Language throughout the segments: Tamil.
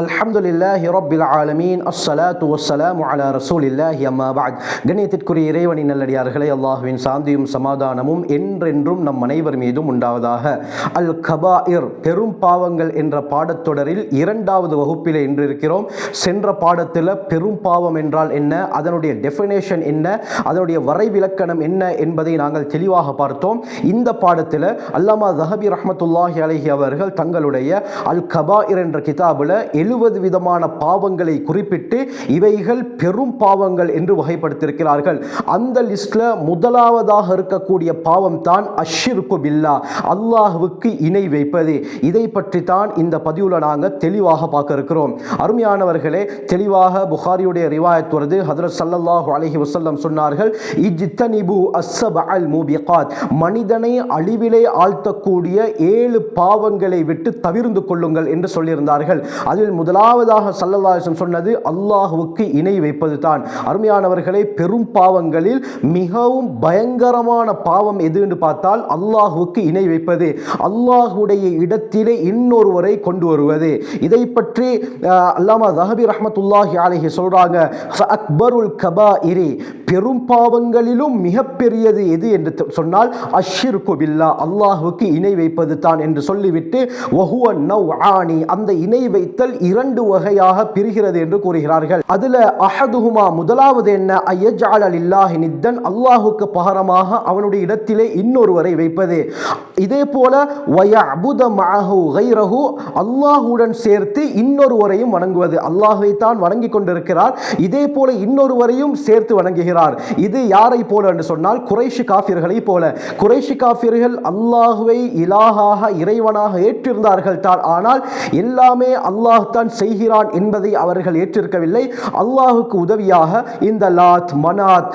அல்ஹம்துலில்லாஹி ரப்பில் ஆலமீன். அஸ்ஸலாத்து வஸ்ஸலாமு அலா ரசூலில்லாஹி அம்மா பஅத். கண்ணியத்திற்குரிய இறைவனின் நல்லடியார்களே அல்லாஹுவின் சாந்தியும் சமாதானமும் என்றென்றும் நம் அனைவர் மீதும் உண்டாவதாக. அல் கபாயிர் பெரும் பாவங்கள் என்ற பாடத்தொடரில் இரண்டாவது வகுப்பில் இன்று இருக்கிறோம் சென்ற பாடத்தில் பெரும் பாவம் என்றால் என்ன அதனுடைய டெஃபினேஷன் என்ன அதனுடைய வரைவிலக்கணம் என்ன என்பதை நாங்கள் தெளிவாக பார்த்தோம். இந்த பாடத்தில் அல்லாமா ஜஹபி ரஹமத்துல்லாஹி அலஹி அவர்கள் தங்களுடைய அல் கபாயிர் என்ற கிதாபில் எழுபது விதமான பாவங்களை குறிப்பிட்டு இவைகள் பெரும் பாவங்கள் என்று வகைப்படுத்தியிருக்கிறார்கள். அந்த லிஸ்ட்ல முதலாவதாக இருக்கக்கூடிய பாவம் தான் அஷிர்கு பில்லா. அல்லாஹுவுக்கு இணை வைப்பது. இதை பற்றி தான் இந்த பதிவுல நாங்கள் தெளிவாக பார்க்க இருக்கிறோம். அருமையானவர்களே தெளிவாக புகாரியுடைய ரிவாயத் வருது. ஹதரத் ஸல்லல்லாஹு அலஹி வசல்லம் சொன்னார்கள் இஜ்தனிபு அஸ்ஸப் அல் மூபிகாத். மனிதனை அழிவிலே ஆழ்த்தக்கூடிய ஏழு பாவங்களை விட்டு தவிர்ந்து கொள்ளுங்கள் என்று சொல்லியிருந்தார்கள். அதில் முதலாவதாக சல்லல்லாஹம் சொன்னது அல்லாஹுவுக்கு இணை வைப்பது தான் அருமையானவர்களே பெரும் பாவங்களில் மிகவும் பயங்கரமான பாவம் எது என்று பார்த்தால் அல்லாஹுவுக்கு இணை வைப்பது. அல்லாஹுடைய இடத்திலே இன்னொருவரை கொண்டு வருவது. இதை பற்றி அல்லாமா ஜஹபி ரஹமத்துல்லாஹி அலைஹி சொல்றாங்க அக்பருல் கபா இரி பெரும் பாவங்களிலும் மிகப்பெரியது எது என்று சொன்னால் அஷிர் குபில்லா அல்லாஹுவுக்கு இணை வைப்பது தான் என்று சொல்லிவிட்டு வஹுவ நவ்ஆனி அந்த இணை வைத்தல் இரண்டு வகையாக பிரிகிறது என்று கூறுகிறார்கள். அதுல அஹதுஹுமா முதலாவது என்ன? ஐயஜாலல் இல்லாஹி நித்தன். அல்லாஹுக்கு பகரமாக அவனுடைய இடத்திலே இன்னொருவரை வைப்பது. இதே போல வய அபுத மஹு கைரஹு. அல்லாஹுடன் சேர்த்து இன்னொருவரையும் வணங்குவது. அல்லாஹை தான் வணங்கி கொண்டிருக்கிறார். இதே போல இன்னொருவரையும் சேர்த்து வணங்குகிறார். இது யாரை போல என்று சொன்னால் குறைஷி காஃபியர்களை போல. குறைஷி காஃபியர்கள் அல்லாஹுவை இலாகாக இறைவனாக ஏற்றிருந்தார்கள் தான் ஆனால் எல்லாமே அல்லாஹ் தான் செய்கிறான் என்பதை அவர்கள் ஏற்றிருக்கவில்லை. அல்லாஹுக்கு உதவியாக இந்த லாத் மனாத்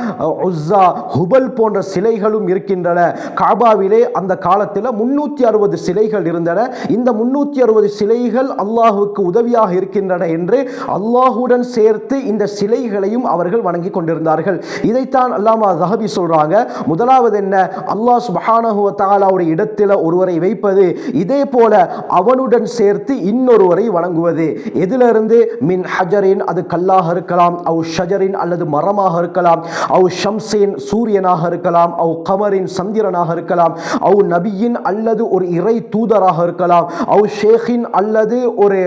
உஸ்ஸா ஹுபல் போன்ற சிலைகளும் இருக்கின்றன. காபாவிலே அந்த காலத்தில் முன்னூற்றி அறுபது சிலைகள் இருந்தன. இந்த முன்னூற்றி அறுபது சிலைகள் அல்லாஹுக்கு உதவியாக இருக்கின்றன என்று அல்லாஹுடன் சேர்த்து இந்த சிலைகளையும் அவர்கள் வணங்கி கொண்டிருந்தார்கள். இதைத்தான் அல்லாமா ஜஹபி சொல்கிறாங்க முதலாவது என்ன? அல்லாஹ் சுபஹானஹுவ தாலாவுடைய இடத்தில் ஒருவரை வைப்பது. இதே போல அவனுடன் சேர்த்து இன்னொருவரை வணங்குவது. எதிலிருந்து மின் ஹஜரின் அது கல்லாக இருக்கலாம் அவு ஷஜரின் அல்லது மரமாக இருக்கலாம் அவு ஷம்சின் சூரியனாக இருக்கலாம் அவு கமரின் சந்திரனாக இருக்கலாம் அவு நபியின் அல்லது ஒரு இறை தூதராக இருக்கலாம் அவு ஷேகின் அல்லது ஒரு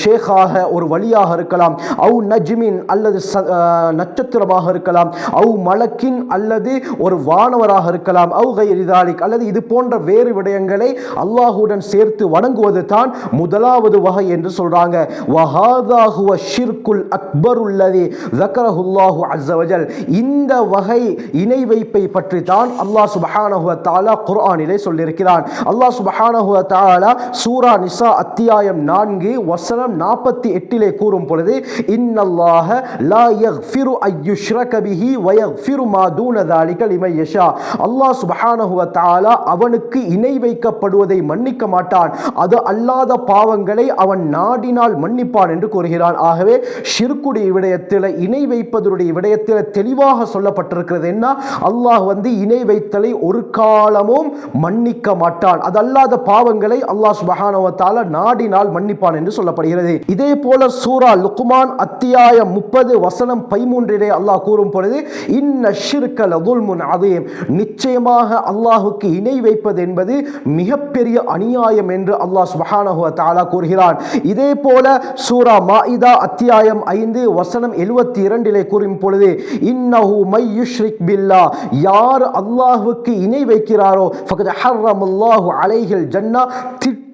ஷேகாக ஒரு வழியாக இருக்கலாம் அவு நஜ்மின் அல்லது ச- நட்சத்திரமாக இருக்கலாம் அவு மலக்கின் அல்லது ஒரு வானவராக இருக்கலாம் அவு கைரிதாலிக் அல்லது இது போன்ற வேறு விடயங்களை அல்லாஹுடன் சேர்த்து வணங்குவது தான் முதலாவது வகை என்று சொல்றாங்க. வஹாதாகுவ ஷிர்குல் அக்பர் உள்ளது ஜக்கரஹுல்லாஹு அஸ்ஸவஜல் இந்த வகை இணை வைப்பை பற்றி தான் அல்லாஹ் சுபஹானஹுவ தாலா குர்ஆனிலே சொல்லியிருக்கிறான். அல்லாஹ் சுபஹானஹுவ தாலா சூரா நிசா அத்தியாயம் நான்கு வசனம் நாற்பத்தி எட்டிலே கூறும் பொழுது இன்னல்லாஹ லா யக்ஃபிரு ஐயுஷ்ரக பிஹி வயக்ஃபிரு மா தூன தாலிக யஷா. அல்லாஹ் சுபஹானஹுவ தாலா அவனுக்கு இணை வைக்கப்படுவதை மன்னிக்க மாட்டான். அது அல்லாத பாவங்களை அவன் நாடினால் கேட்டால் மன்னிப்பான் என்று கூறுகிறான். ஆகவே ஷிர்குடைய விடயத்தில் இணை வைப்பதனுடைய விடயத்தில் தெளிவாக சொல்லப்பட்டிருக்கிறது என்ன? அல்லாஹ் வந்து இணை வைத்தலை ஒரு காலமும் மன்னிக்க மாட்டான். அது அல்லாத பாவங்களை அல்லாஹ் சுபஹானஹு நாடினால் மன்னிப்பான் என்று சொல்லப்படுகிறது. இதே போல சூரா லுக்குமான் அத்தியாயம் முப்பது வசனம் பதிமூன்றிலே அல்லாஹ் கூறும் பொழுது இன்ன ஷிர்கல துல்முன் அதீம் நிச்சயமாக அல்லாஹுக்கு இணை வைப்பது என்பது மிகப்பெரிய அநியாயம் என்று அல்லாஹ் சுபஹானஹு வ கூறுகிறான். இதே போல சூரா மாயிதா அத்தியாயம் ஐந்து வசனம் எழுபத்தி இரண்டிலே கூறும் பொழுது இன்னஹு மையுஷ்ரிக் பில்லா. யார் அல்லாஹுக்கு இணை வைக்கிறாரோ ஃபகத் ஹர்ரமல்லாஹு அலைகள் ஜன்னா.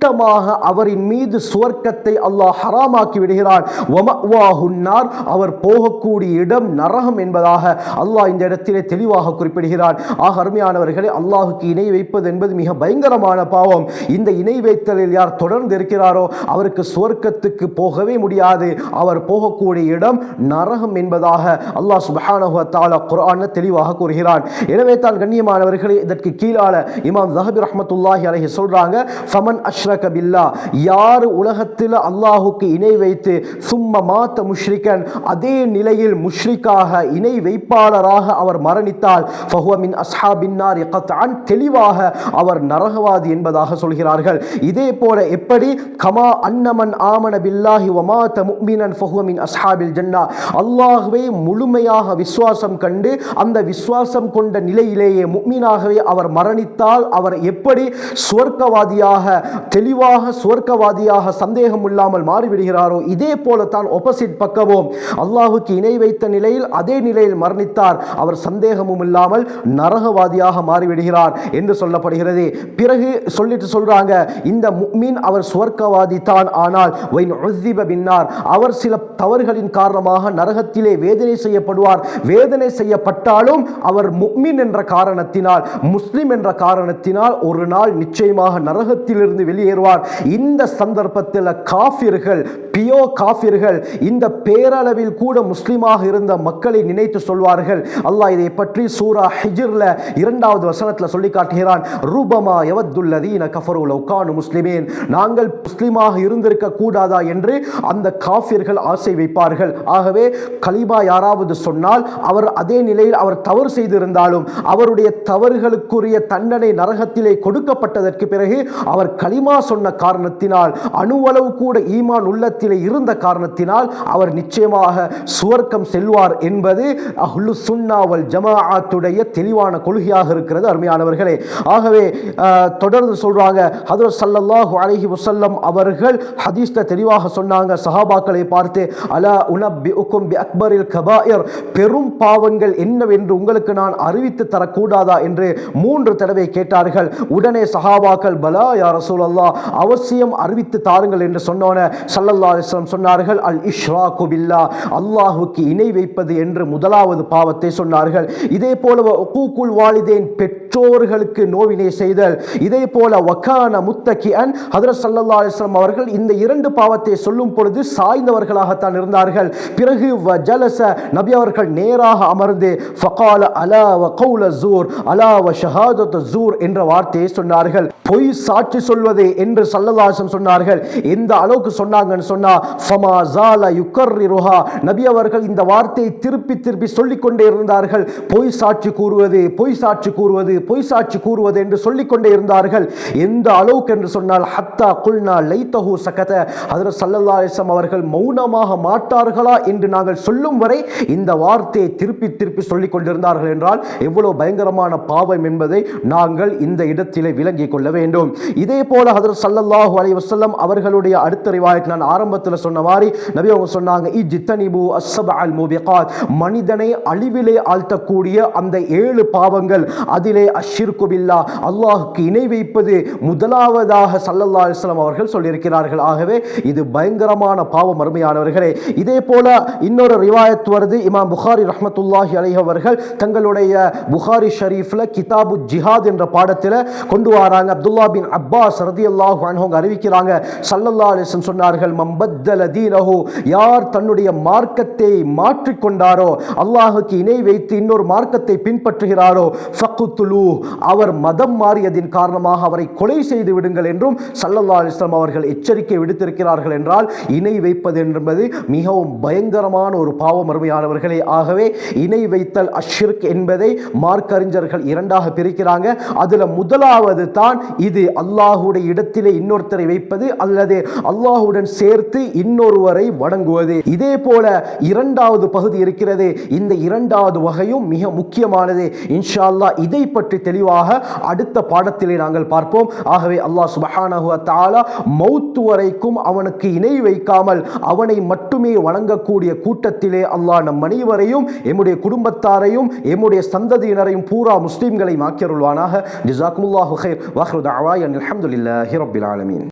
திட்டமாக அவரின் மீது சுவர்க்கத்தை அல்லாஹ் ஹராமாக்கி விடுகிறான். அவர் போகக்கூடிய இடம் நரகம் என்பதாக அல்லாஹ் இந்த இடத்திலே தெளிவாக குறிப்பிடுகிறான். ஆக அருமையானவர்களே அல்லாஹுக்கு இணை வைப்பது என்பது மிக பயங்கரமான பாவம். இந்த இணை வைத்தலில் யார் தொடர்ந்து இருக்கிறாரோ அவருக்கு சுவர்க்கத்துக்கு போகவே முடியாது. அவர் போகக்கூடிய இடம் நரகம் என்பதாக அல்லாஹ் சுப்ஹானஹு குரான தெளிவாக கூறுகிறான். எனவே தான் கண்ணியமானவர்களே இதற்கு கீழால இமாம் ஜஹபி ரஹமத்துல்லாஹி அலஹி சொல்றாங்க ஃபமன் அஷ்ர அஷ்ரக பில்லா யார் உலகத்தில் அல்லாஹுக்கு இணை வைத்து சும்ம மாத்த முஷ்ரிகன் அதே நிலையில் முஷ்ரிக்காக இணை வைப்பாளராக அவர் மரணித்தால் ஃபஹுவமின் அஸ்ஹாபின்னார் கத்தான் தெளிவாக அவர் நரகவாதி என்பதாக சொல்கிறார்கள். இதே போல எப்படி? கமா அன்னமன் ஆமன பில்லாஹி வமாத்த முக்மினன் ஃபஹுவமின் அஸ்ஹாபில் ஜன்னா. அல்லாஹுவை முழுமையாக விசுவாசம் கண்டு அந்த விசுவாசம் கொண்ட நிலையிலேயே முக்மீனாகவே அவர் மரணித்தால் அவர் எப்படி? சுவர்க்கவாதியாக தெளிவாக சுவர்க்கவாதியாக சந்தேகம் இல்லாமல் மாறிவிடுகிறாரோ? இதே போலத்தான் ஒப்போசிட் பக்கமும். அல்லாஹுக்கு இணை வைத்த நிலையில் அதே நிலையில் மரணித்தார். அவர் சந்தேகமும் இல்லாமல் நரகவாதியாக மாறிவிடுகிறார் என்று சொல்லப்படுகிறது. பிறகு சொல்லிட்டு சொல்றாங்க இந்த மீன் அவர் சுவர்க்கவாதி தான். ஆனால் பின்னார். அவர் சில தவறுகளின் காரணமாக நரகத்திலே வேதனை செய்யப்படுவார். வேதனை செய்யப்பட்டாலும் அவர் முக்மின் என்ற காரணத்தினால் முஸ்லிம் என்ற காரணத்தினால் ஒரு நாள் நிச்சயமாக நரகத்திலிருந்து சேருவார். இந்த சந்தர்ப்பத்தில் காஃபிர்கள் பியோ காஃபிர்கள் இந்த பேரளவில் கூட முஸ்லீமாக இருந்த மக்களை நினைத்து சொல்வார்கள். அல்லாஹ் இதை பற்றி சூரா ஹிஜிர்ல இரண்டாவது வசனத்தில் சொல்லி காட்டுகிறான். ரூபமா எவத்துல்லதீன கஃபரு உக்கானு முஸ்லிமேன். நாங்கள் முஸ்லீமாக இருந்திருக்க கூடாதா என்று அந்த காஃபிர்கள் ஆசை வைப்பார்கள். ஆகவே கலிபா யாராவது சொன்னால் அவர் அதே நிலையில் அவர் தவறு செய்திருந்தாலும் அவருடைய தவறுகளுக்குரிய தண்டனை நரகத்திலே கொடுக்கப்பட்டதற்கு பிறகு அவர் களிமா சொன்ன காரணத்தினால் அணுவளவு கூட ஈமான் உள்ளத்திலே இருந்த காரணத்தினால் அவர் நிச்சயமாக சுவர்க்கம் செல்வார் என்பது அஹ்லு சுன்னாவல் ஜமாஅத்துடைய தெளிவான கொள்கையாக இருக்கிறது அருமையானவர்களே. ஆகவே தொடர்ந்து சொல்றாங்க ஹதரத் ஸல்லல்லாஹு அலஹி வசல்லம் அவர்கள் ஹதீஸ்ல தெளிவாக சொன்னாங்க சஹாபாக்களை பார்த்து அலா உனப்பிஉக்கும் பி அக்பரில் கபாயர் பெரும் பாவங்கள் என்னவென்று உங்களுக்கு நான் அறிவித்து தரக்கூடாதா? என்று மூன்று தடவை கேட்டார்கள். உடனே சஹாபாக்கள் பலா யா ரசூலல்லாஹ் அவசியம் அறிவித்து தாருங்கள் என்று சொன்னோன சல்லல்லா அலைஹி சொன்னார்கள் அல் இஷ்ரா குபில்லா அல்லாஹுக்கு இணை வைப்பது என்று முதலாவது பாவத்தை சொன்னார்கள். இதே போல உக்கூக்குல் வாலிதேன் பெற்றோர்களுக்கு நோவினை செய்தல். இதே போல வக்கான முத்தகியன் ஹதரத் சல்லல்லா அலைஹி அவர்கள் இந்த இரண்டு பாவத்தை சொல்லும் பொழுது சாய்ந்தவர்களாகத்தான் இருந்தார்கள். பிறகு வ ஜலச. நபி அவர்கள் நேராக அமர்ந்து ஃபகால அலா வ கௌல ஜூர். அலா வ ஷஹாதத் ஜூர் என்ற வார்த்தையை சொன்னார்கள். பொய் சாட்சி சொல்வதை என்று சல்லல்லாசம் சொன்னார்கள். எந்த அளவுக்கு சொன்னாங்கன்னு சொன்னா நபி அவர்கள் இந்த வார்த்தையை திருப்பி திருப்பி சொல்லிக் கொண்டே இருந்தார்கள். பொய் சாட்சி கூறுவது பொய் சாட்சி கூறுவது பொய் சாட்சி கூறுவது என்று சொல்லிக் கொண்டே இருந்தார்கள். எந்த அளவுக்கு என்று சொன்னால் ஹத்தா குல்னா லைத்தஹூ சகத. அதில் சல்லல்லா அவர்கள் மௌனமாக மாட்டார்களா என்று நாங்கள் சொல்லும் வரை இந்த வார்த்தையை திருப்பி திருப்பி சொல்லிக் கொண்டிருந்தார்கள் என்றால் எவ்வளவு பயங்கரமான பாவம் என்பதை நாங்கள் இந்த இடத்திலே விளங்கிக் கொள்ள வேண்டும். இதே போல ஹதரத் சல்லல்லாஹு அலி வசல்லம் அவர்களுடைய அடுத்த ரிவாயத் நான் ஆரம்பத்தில் சொன்ன மாதிரி நபி அவங்க சொன்னாங்க இ ஜித்தனிபு அஸ்ஸப அல் முபிகாத். மனிதனை அழிவிலே ஆழ்த்தக்கூடிய அந்த ஏழு பாவங்கள் அதிலே அஷிர்கு பில்லா அல்லாஹுக்கு இணை வைப்பது முதலாவதாக சல்லல்லா அலிஸ்லாம் அவர்கள் சொல்லியிருக்கிறார்கள். ஆகவே இது பயங்கரமான பாவம் அருமையானவர்களே. இதே போல இன்னொரு ரிவாயத் வருது. இமாம் புகாரி ரஹமத்துல்லாஹி அலி அவர்கள் தங்களுடைய புகாரி ஷரீஃபில் கிதாபு ஜிஹாத் என்ற பாடத்தில் கொண்டு வராங்க. அப்துல்லா பின் அப்பாஸ் ரதி அன்ஹு அவங்க அறிவிக்கிறாங்க. சல்லல்லா அலிசன் சொன்னார்கள் மம்பத்தல தீனஹு யார் தன்னுடைய மார்க்கத்தை மாற்றிக்கொண்டாரோ அல்லாஹுக்கு இணை வைத்து இன்னொரு மார்க்கத்தை பின்பற்றுகிறாரோ ஃபக்குத்துலு அவர் மதம் மாறியதின் காரணமாக அவரை கொலை செய்து விடுங்கள் என்றும் சல்லல்லா அலிஸ்லாம் அவர்கள் எச்சரிக்கை விடுத்திருக்கிறார்கள் என்றால் இணை வைப்பது என்பது மிகவும் பயங்கரமான ஒரு பாவம் அருமையானவர்களே. ஆகவே இணை வைத்தல் அஷ்ஷிர்க் என்பதை மார்க்கறிஞர்கள் இரண்டாக பிரிக்கிறாங்க. அதில் முதலாவது தான் இது அல்லாஹுடைய இடத்திலே இன்னொருத்தரை வைப்பது அல்லது அல்லாஹுடன் சேர்த்து இன்னொருவரை வணங்குவது. இதே போல இரண்டாவது பகுதி இருக்கிறது. இந்த இரண்டாவது வகையும் மிக முக்கியமானது. இன்ஷா அல்லாஹ் இதை பற்றி தெளிவாக அடுத்த பாடத்திலே நாங்கள் பார்ப்போம். ஆகவே அல்லாஹ் சுபஹானஹு மௌத்து வரைக்கும் அவனுக்கு இணை வைக்காமல் அவனை மட்டுமே வணங்கக்கூடிய கூட்டத்திலே அல்லாஹ் நம் அனைவரையும் எம்முடைய குடும்பத்தாரையும் எம்முடைய சந்ததியினரையும் பூரா முஸ்லீம்களை மாக்கியருள்வானாக ஜிசாக்குமுல்லாஹு ஹைர் அன் தஅவாய் அல்ஹம்துலில்லாஹி ரப்பில் ஆலமீன்